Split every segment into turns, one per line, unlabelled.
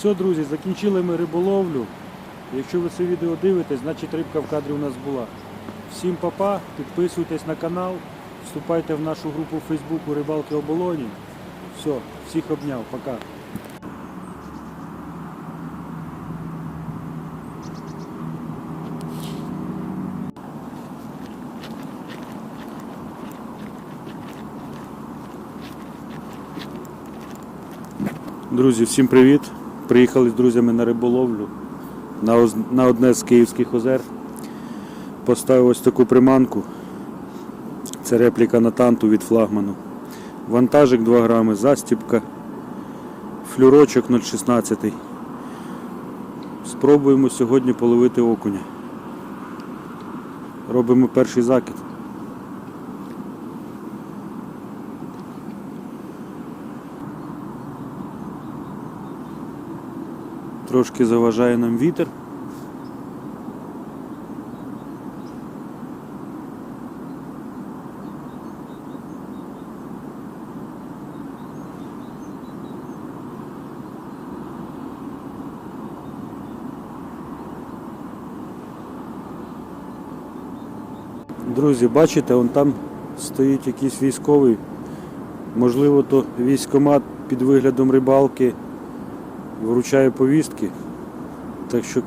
Все, друзі, закінчили ми риболовлю. Якщо ви це відео дивитесь, значить рибка в кадрі у нас була. Всім папа, підписуйтесь на канал, вступайте в нашу групу в Фейсбуку Рибалки Оболоні. Все, всіх обняв, пока. Друзі, всім привіт! Приїхали з друзями на риболовлю на, на одне з Київських озер. Поставив ось таку приманку. Це репліка натанту від флагману. Вантажик 2 грами, застіпка, флюрочок 0,16. Спробуємо сьогодні половити окуня. Робимо перший закид. Трошки заважає нам вітер. Друзі, бачите, он там стоїть якийсь військовий. Можливо, то військомат під виглядом рибалки вручає повістки. Так що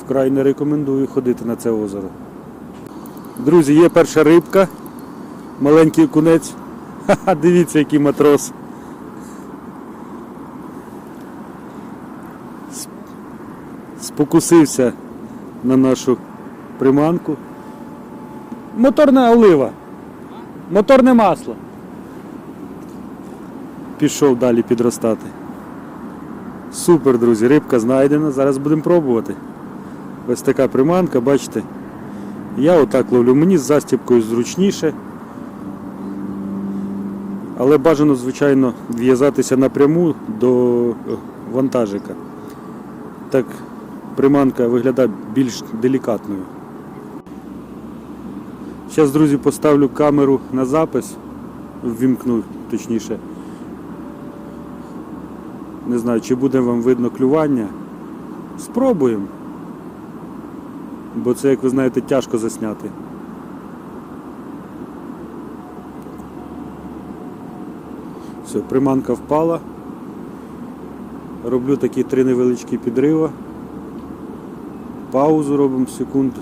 вкрай не рекомендую ходити на це озеро. Друзі, є перша рибка, маленький кунець. Ха-ха, дивіться, який матрос. Спокусився на нашу приманку. Моторна олива. Моторне масло. Пішов далі підростати. Супер, друзі, рибка знайдена. Зараз будемо пробувати. Ось така приманка, бачите. Я отак ловлю. Мені з застіпкою зручніше. Але бажано, звичайно, в'язатися напряму до е, вантажика. Так приманка виглядає більш делікатною. Зараз, друзі, поставлю камеру на запис. Ввімкну, точніше. Не знаю, чи буде вам видно клювання. Спробуємо. Бо це, як ви знаєте, тяжко засняти. Все, приманка впала. Роблю такі три невеличкі підрива. Паузу робимо секунд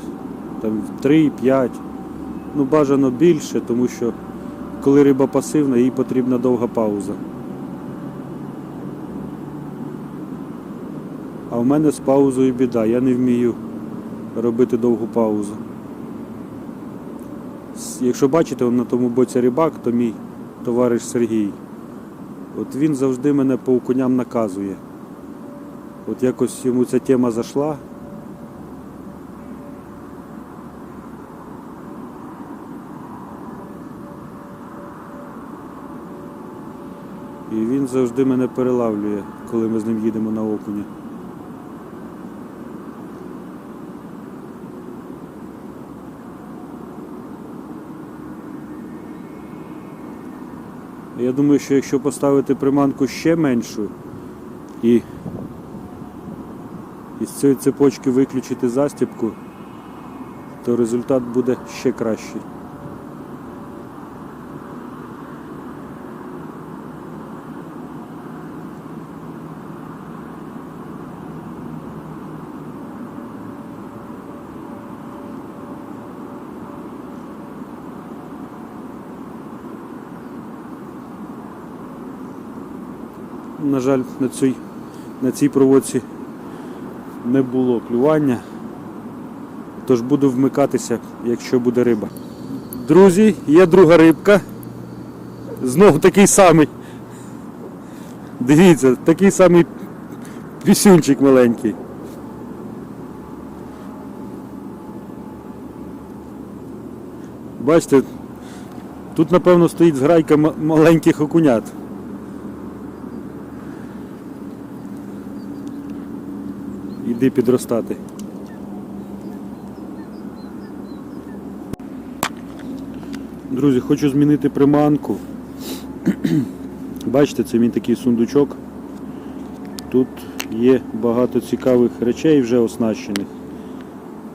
там 3-5. Ну бажано більше, тому що коли риба пасивна, їй потрібна довга пауза. А в мене з паузою біда, я не вмію робити довгу паузу. Якщо бачите, на тому боці рибак, то мій товариш Сергій. От він завжди мене по окуням наказує. От якось йому ця тема зайшла. І він завжди мене перелавлює, коли ми з ним їдемо на окуня. Я думаю, що якщо поставити приманку ще меншу і із цієї цепочки виключити застібку, то результат буде ще кращий. На жаль, на цій, на цій проводці не було клювання, тож буду вмикатися, якщо буде риба. Друзі, є друга рибка. Знову такий самий. Дивіться, такий самий пісюнчик маленький. Бачите, тут напевно стоїть зграйка маленьких окунят. Іди підростати. Друзі, хочу змінити приманку. Бачите, це мій такий сундучок. Тут є багато цікавих речей вже оснащених.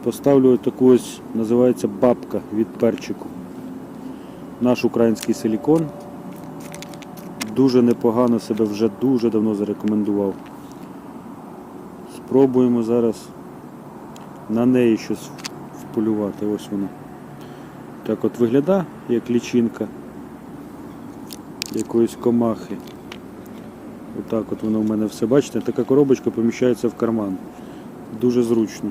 Поставлю таку ось, називається бабка від перчику. Наш український силікон. Дуже непогано себе вже дуже давно зарекомендував. Спробуємо зараз на неї щось вполювати. Ось вона. Так от виглядає, як лічинка якоїсь комахи. Отак от воно в мене все, бачите, така коробочка поміщається в карман. Дуже зручно.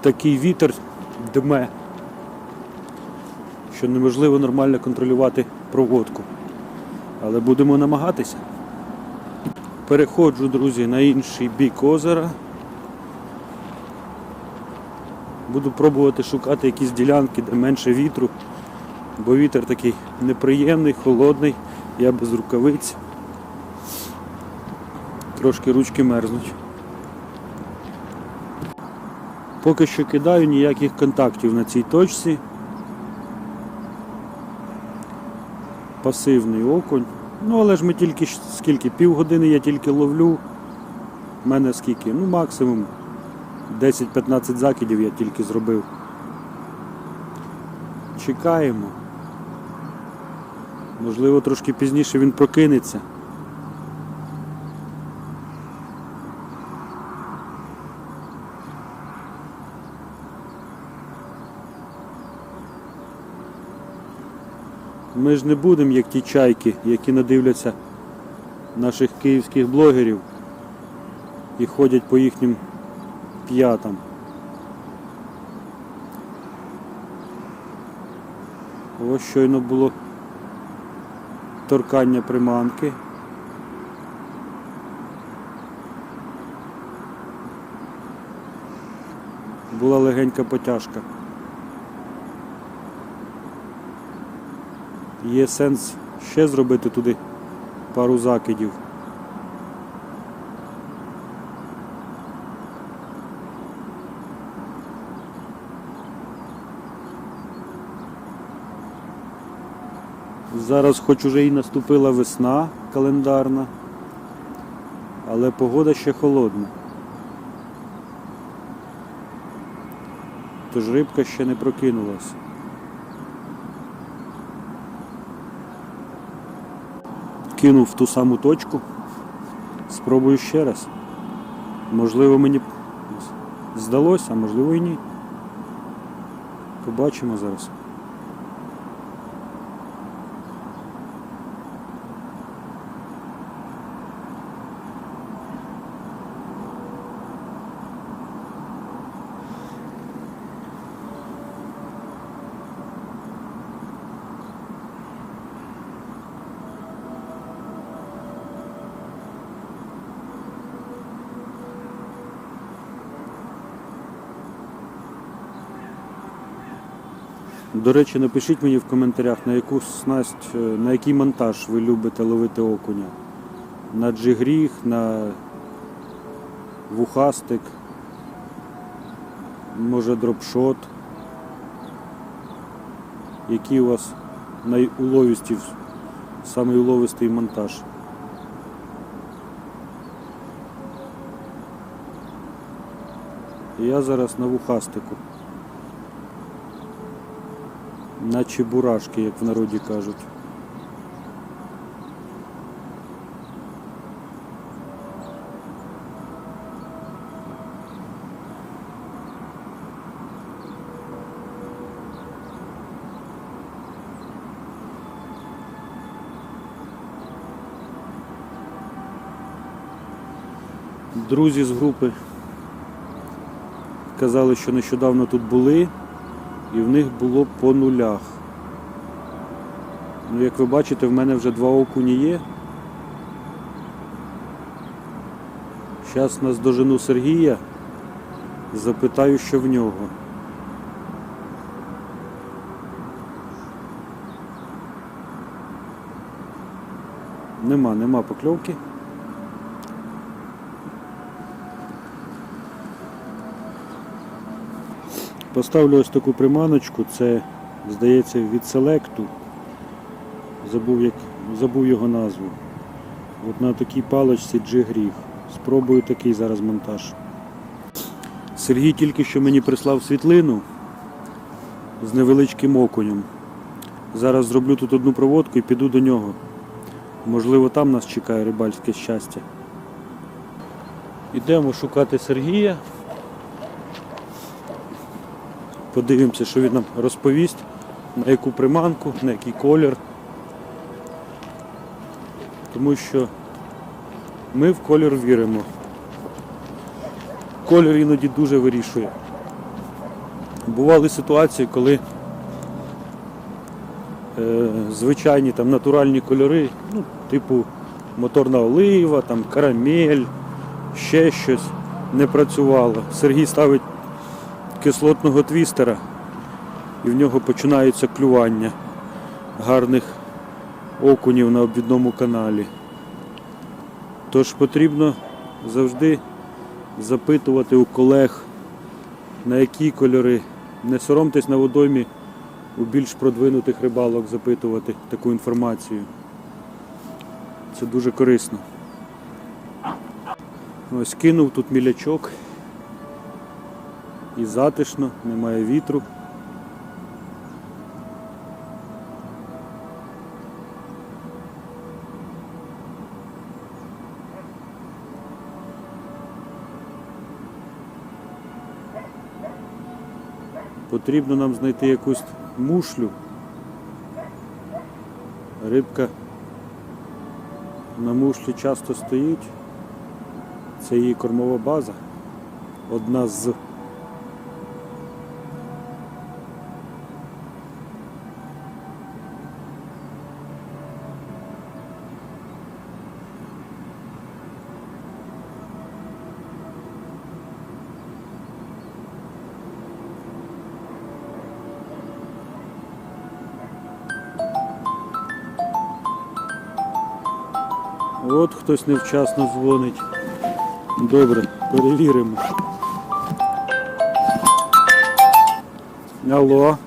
Такий вітер дме, що неможливо нормально контролювати проводку. Але будемо намагатися. Переходжу, друзі, на інший бік озера. Буду пробувати шукати якісь ділянки, де менше вітру, бо вітер такий неприємний, холодний, я без рукавиць. Трошки ручки мерзнуть. Поки що кидаю ніяких контактів на цій точці. Пасивний окунь. Ну але ж ми тільки скільки, півгодини я тільки ловлю. У мене скільки? Ну максимум 10-15 закидів я тільки зробив. Чекаємо. Можливо, трошки пізніше він прокинеться. Ми ж не будемо як ті чайки, які надивляться наших київських блогерів і ходять по їхнім п'ятам. Ось щойно було торкання приманки. Була легенька потяжка. Є сенс ще зробити туди пару закидів. Зараз хоч уже і наступила весна календарна, але погода ще холодна. Тож рибка ще не прокинулась. Кинув в ту саму точку. Спробую ще раз. Можливо, мені здалося, а можливо і ні. Побачимо зараз. До речі, напишіть мені в коментарях, на яку снасть, е, на який монтаж ви любите ловити окуня. На джигріг, на вухастик, може дропшот. Який у вас найуловістів, самий уловистий монтаж. Я зараз на вухастику. На чебурашки, як в народі кажуть. Друзі з групи казали, що нещодавно тут були і в них було по нулях. Ну, як ви бачите, в мене вже два окуні є. Зараз наздожену Сергія, запитаю, що в нього. Нема, нема покльовки. Поставлю ось таку приманочку, це здається, від селекту. Забув, як, забув його назву. От на такій паличці G-гріг. Спробую такий зараз монтаж. Сергій тільки що мені прислав світлину з невеличким окунем. Зараз зроблю тут одну проводку і піду до нього. Можливо, там нас чекає рибальське щастя. Ідемо шукати Сергія. Подивимося, що він нам розповість, на яку приманку, на який колір. Тому що ми в колір віримо. Колір іноді дуже вирішує. Бували ситуації, коли е, звичайні там натуральні кольори, ну, типу моторна олива, там карамель, ще щось не працювало. Сергій ставить кислотного твістера і в нього починається клювання гарних окунів на обвідному каналі. Тож потрібно завжди запитувати у колег, на які кольори. Не соромтесь на водоймі у більш продвинутих рибалок запитувати таку інформацію. Це дуже корисно. Ось кинув тут мілячок. І затишно, немає вітру. Потрібно нам знайти якусь мушлю. Рибка на мушлі часто стоїть. Це її кормова база. Одна з. Хтось невчасно дзвонить. Добре, перевіримо. Алло.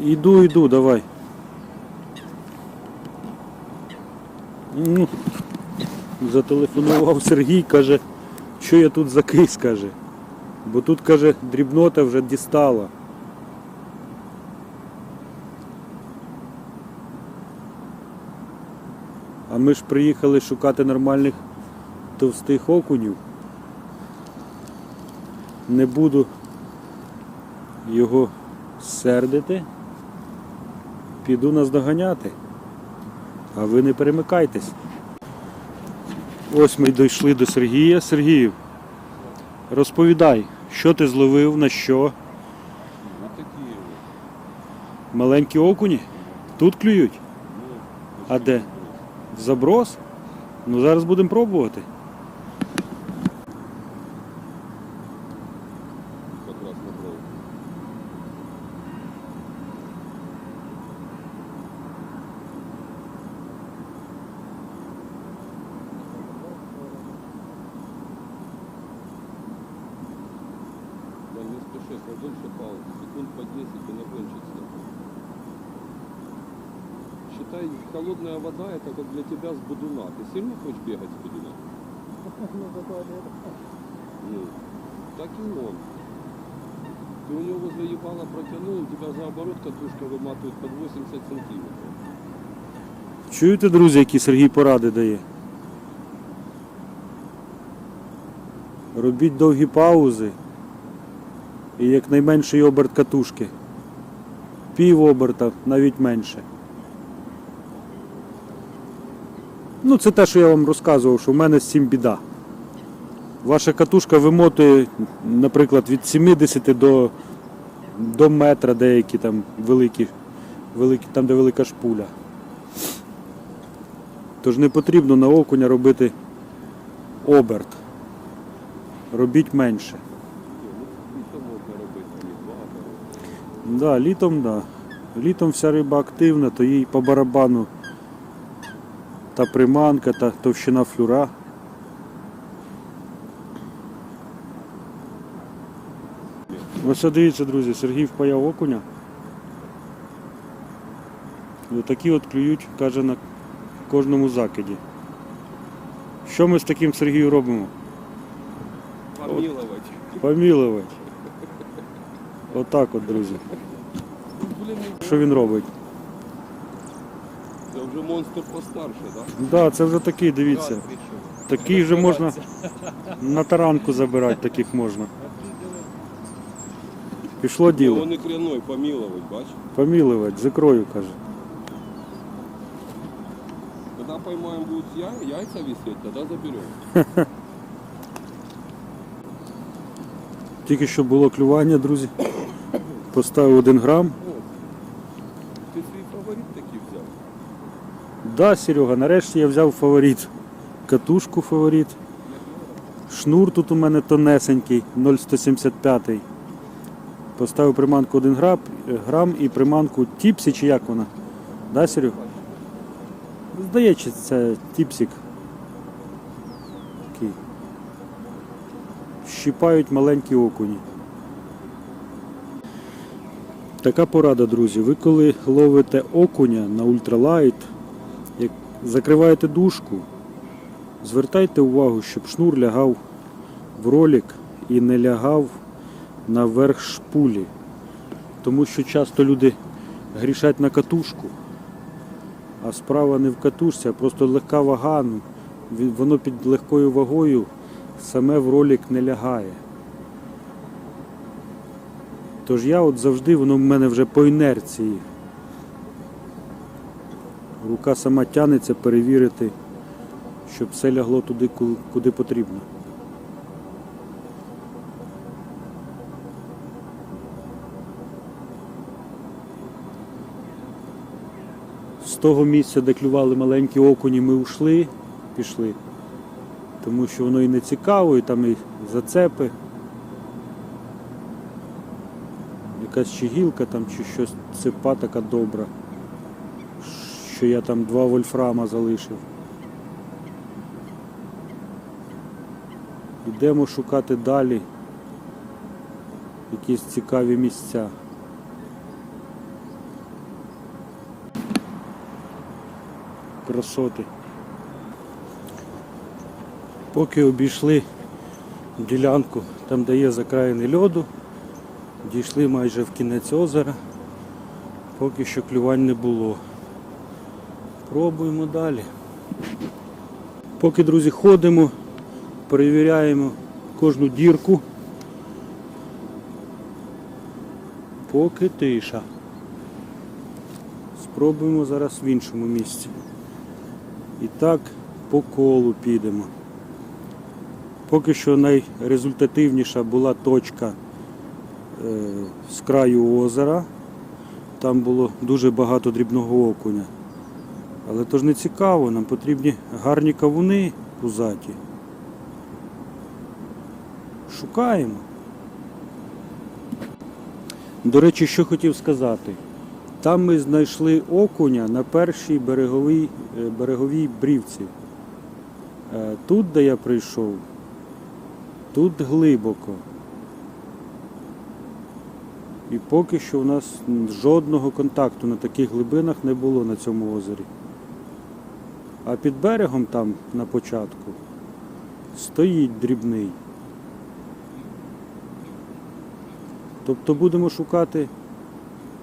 Іду, іду, давай. Ну, Зателефонував Сергій, каже, що я тут закис, каже. Бо тут, каже, дрібнота вже дістала. Ми ж приїхали шукати нормальних товстих окунів. Не буду його сердити. Піду нас доганяти. А ви не перемикайтесь. Ось ми дійшли до Сергія. Сергію, розповідай, що ти зловив, на що? Маленькі окуні? Тут клюють? А де? Заброс? Ну зараз будемо пробувати.
Как раз набрал. Да не спеши, дольше паузы. Секунд по 10 и нагончик Считай, холодная вода это как для тебя с будуна. Ты сильно хочешь бегать с будуна? Ну, так и он. Ты у него возле ебала протянул, у тебя заоборот катушка выматывает под 80 сантиметров.
Чуєте, друзі, які Сергій поради дає? Робіть довгі паузи і якнайменший оберт катушки. Пів оберта, навіть менше. Ну, це те, що я вам розказував, що в мене з цим біда. Ваша катушка вимотує, наприклад, від 70 до, до метра деякі там великі, великі, там де велика шпуля. Тож не потрібно на окуня робити оберт. Робіть менше. Да, літом, да. Літом вся риба активна, то їй по барабану та приманка, та товщина флюра. Ось дивіться, друзі, Сергій впаяв окуня. Отакі от клюють, каже, на кожному закиді. Що ми з таким Сергію робимо?
Помиловать.
Помілувати. Отак от, друзі. Що він робить?
Вже монстр постарше, так?
Так, да, це вже такий, дивіться. Такий вже можна на таранку забирати, таких можна. Пішло діло.
Не кряной, помиловать, бач?
Помілувати, з ікрою, каже.
Когда поймаем будут я, яйца висеть, тогда заберем.
Тільки що було клювання, друзі. Поставив один грам.
О, ти свій фаворит такий взяв.
Да, Серега, нарешті я взяв фаворит. Катушку фаворит. Шнур тут у мене тонесенький, 0,175. Поставив приманку 1 грам, грам і приманку тіпсі чи як вона? Да, Серега? Здається, це тіпсік. Такий. Щіпають маленькі окуні. Така порада, друзі. Ви коли ловите окуня на ультралайт, як закриваєте дужку, звертайте увагу, щоб шнур лягав в ролик і не лягав наверх шпулі. Тому що часто люди грішать на катушку, а справа не в катушці, а просто легка вага. ну, Воно під легкою вагою саме в ролик не лягає. Тож я от завжди, воно в мене вже по інерції. Рука сама тянеться перевірити, щоб все лягло туди, куди потрібно. З того місця, де клювали маленькі окуні, ми ушли, пішли. Тому що воно і не цікаво, і там і зацепи. Якась чи гілка там, чи щось цепа така добра що я там два вольфрама залишив. Йдемо шукати далі якісь цікаві місця. Красоти. Поки обійшли ділянку, там де є закраїни льоду, дійшли майже в кінець озера, поки що клювань не було. Пробуємо далі. Поки, друзі, ходимо, перевіряємо кожну дірку. Поки тиша. Спробуємо зараз в іншому місці. І так по колу підемо. Поки що найрезультативніша була точка е, з краю озера. Там було дуже багато дрібного окуня. Але то ж не цікаво, нам потрібні гарні кавуни пузаті. Шукаємо. До речі, що хотів сказати. Там ми знайшли окуня на першій береговій, е, береговій брівці. Е, Тут, де я прийшов, тут глибоко. І поки що у нас жодного контакту на таких глибинах не було на цьому озері. А під берегом там на початку стоїть дрібний. Тобто будемо шукати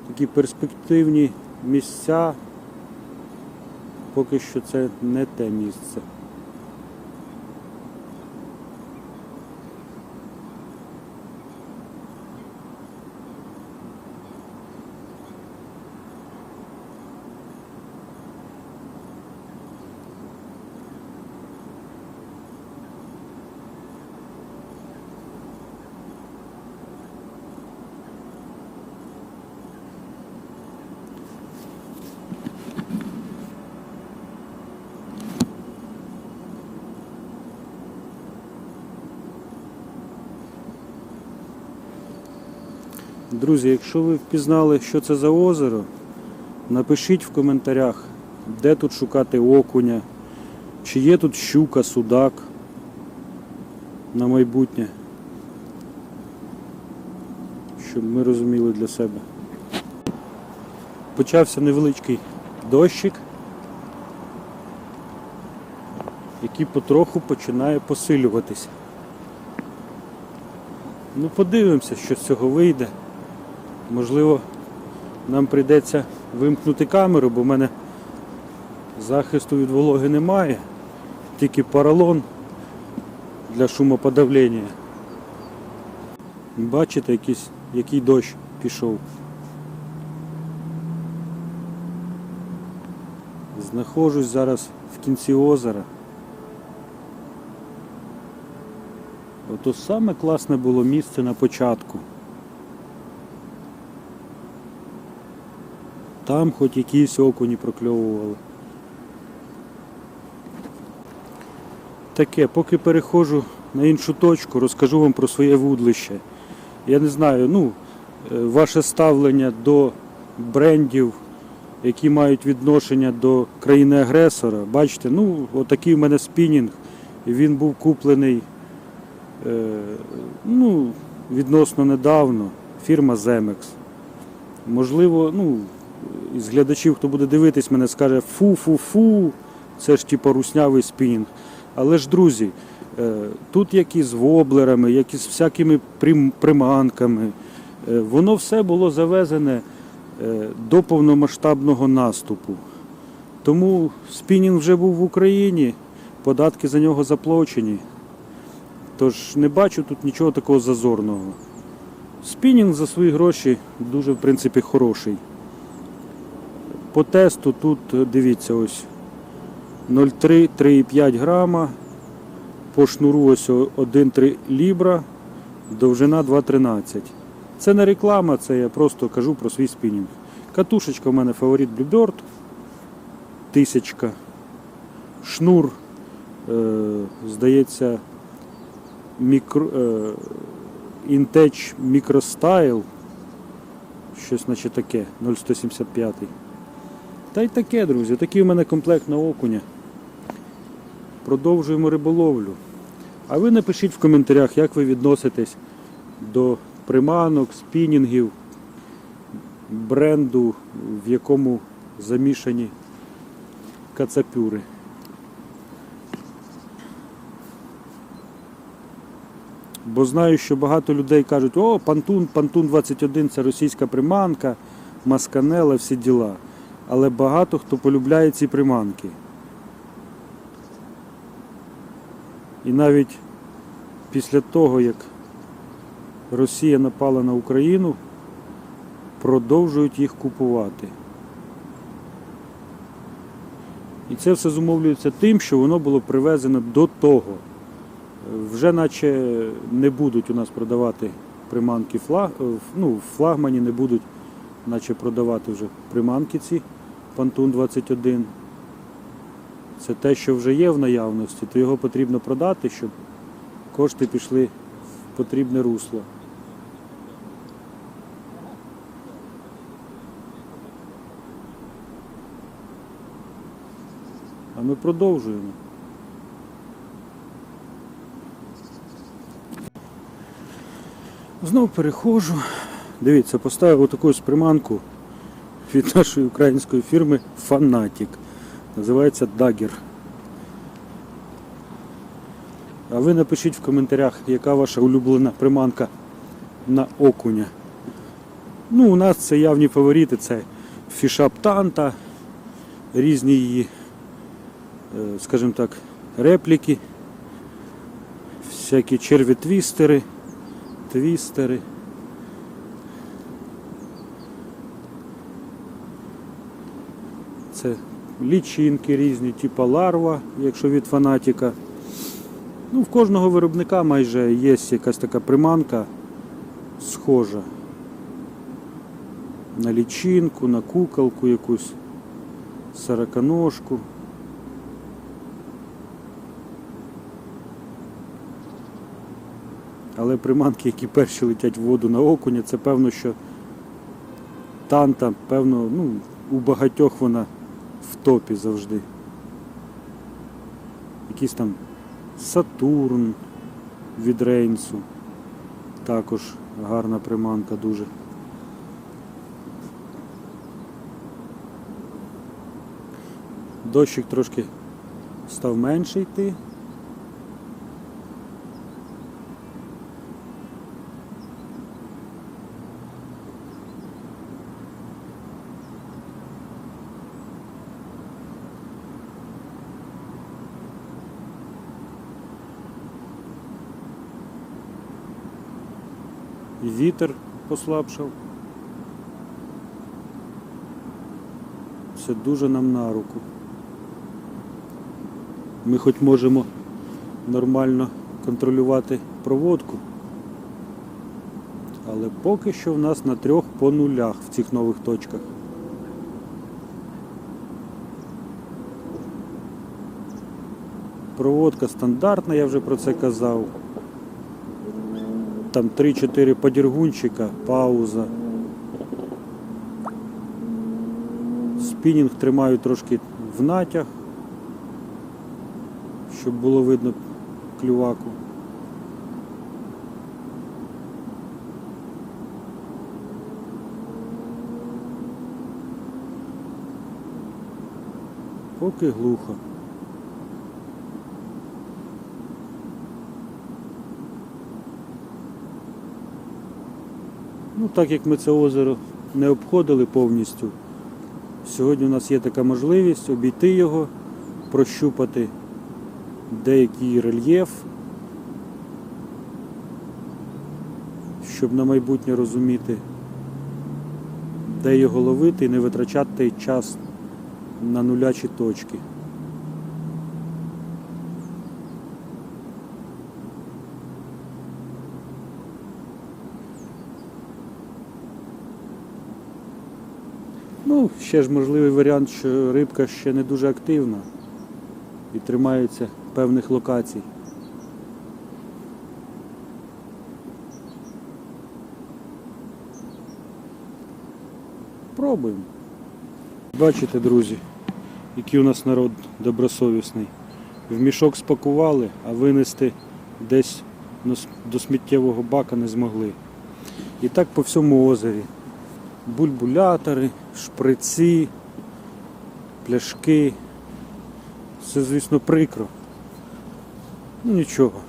такі перспективні місця, поки що це не те місце. Друзі, якщо ви впізнали, що це за озеро, напишіть в коментарях, де тут шукати окуня, чи є тут щука, судак на майбутнє. щоб ми розуміли для себе. Почався невеличкий дощик, який потроху починає посилюватись. Ну, подивимося, що з цього вийде. Можливо, нам прийдеться вимкнути камеру, бо в мене захисту від вологи немає, тільки поролон для шумоподавлення. Бачите, якийсь, який дощ пішов. Знаходжусь зараз в кінці озера. Ото саме класне було місце на початку. Там хоч якісь окуні прокльовували. Таке, поки переходжу на іншу точку, розкажу вам про своє вудлище. Я не знаю, ну, е, ваше ставлення до брендів, які мають відношення до країни-агресора. Бачите, ну, отакий в мене спінінг. Він був куплений е, ну, відносно недавно. Фірма Zemex. Можливо, ну, із глядачів, хто буде дивитись, мене скаже фу-фу-фу, це ж типу руснявий спінінг. Але ж, друзі, е, тут як і з воблерами, як і з всякими приманками, е, воно все було завезене е, до повномасштабного наступу. Тому спінінг вже був в Україні, податки за нього заплачені. Тож не бачу тут нічого такого зазорного. Спінінг за свої гроші дуже, в принципі, хороший. По тесту тут е, дивіться ось 0,3 3,5 грама. По шнуру ось 1,3 лібра, довжина 2,13. Це не реклама, це я просто кажу про свій спінінг. Катушечка у мене фаворит Bluebird. Тисячка. Шнур, е, здається, мікро, е, Intech Microstyle. Щось наче таке, 0,175. Та й таке, друзі, такий у мене комплект на окуня. Продовжуємо риболовлю. А ви напишіть в коментарях, як ви відноситесь до приманок, спінінгів, бренду, в якому замішані кацапюри. Бо знаю, що багато людей кажуть, о, Пантун, Пантун 21 це російська приманка, масканела, всі діла. Але багато хто полюбляє ці приманки. І навіть після того, як Росія напала на Україну, продовжують їх купувати. І це все зумовлюється тим, що воно було привезено до того. Вже наче не будуть у нас продавати приманки флаг, ну, в флагмані не будуть наче продавати вже приманки ці Пантун 21. Це те, що вже є в наявності, то його потрібно продати, щоб кошти пішли в потрібне русло. А ми продовжуємо. Знову переходжу. Дивіться, поставив отаку приманку від нашої української фірми Fanatic. Називається Dagger. А ви напишіть в коментарях, яка ваша улюблена приманка на окуня. Ну, у нас це явні фаворити, це фішап Танта, різні її, е, скажімо так, репліки, всякі черві-твістери, твістери. Це лічинки різні, типу ларва, якщо від фанатіка. Ну, в кожного виробника майже є якась така приманка схожа. На лічинку, на куколку якусь, сороконожку. Але приманки, які перші летять в воду на окуня, це певно, що танта, певно, ну, у багатьох вона в топі завжди. Якийсь там Сатурн від Рейнсу також Гарна приманка дуже. Дощик трошки став менше йти. Вітер послабшав. Це дуже нам на руку. Ми хоч можемо нормально контролювати проводку, але поки що в нас на трьох по нулях в цих нових точках. Проводка стандартна, я вже про це казав. Там 3-4 подіргунчика, пауза. Спінінг тримаю трошки в натяг, щоб було видно клюваку. Поки глухо. Так як ми це озеро не обходили повністю, сьогодні у нас є така можливість обійти його, прощупати деякий рельєф, щоб на майбутнє розуміти, де його ловити і не витрачати час на нулячі точки. Ну, ще ж можливий варіант, що рибка ще не дуже активна і тримається певних локацій. Пробуємо. Бачите, друзі, який у нас народ добросовісний. В мішок спакували, а винести десь до сміттєвого бака не змогли. І так по всьому озері бульбулятори, шприці, пляшки. Все, звісно, прикро. Ну нічого.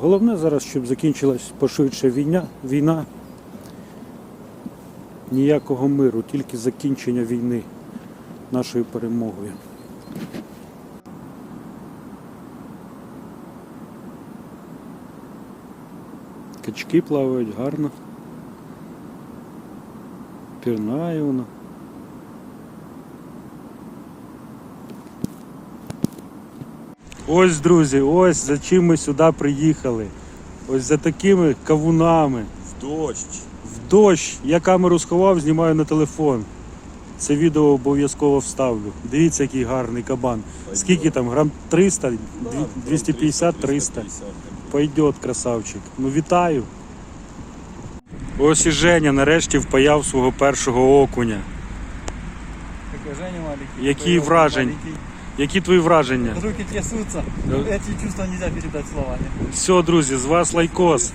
Головне зараз, щоб закінчилась пошвидше війна, війна. Ніякого миру, тільки закінчення війни нашою перемогою. Качки плавають гарно. Пірнає вона. Ось, друзі, ось за чим ми сюди приїхали. Ось за такими кавунами.
В дощ.
В дощ. Я камеру сховав, знімаю на телефон. Це відео обов'язково вставлю. Дивіться, який гарний кабан. Скільки там? Грам 300? 250-300? Пойдет, красавчик. Ну вітаю. Ось і Женя нарешті впаяв свого першого окуня. Які
враження?
Які твої враження?
Руки
трясуться.
Ці чувства не можна передати словами.
Все, друзі, з вас лайкос.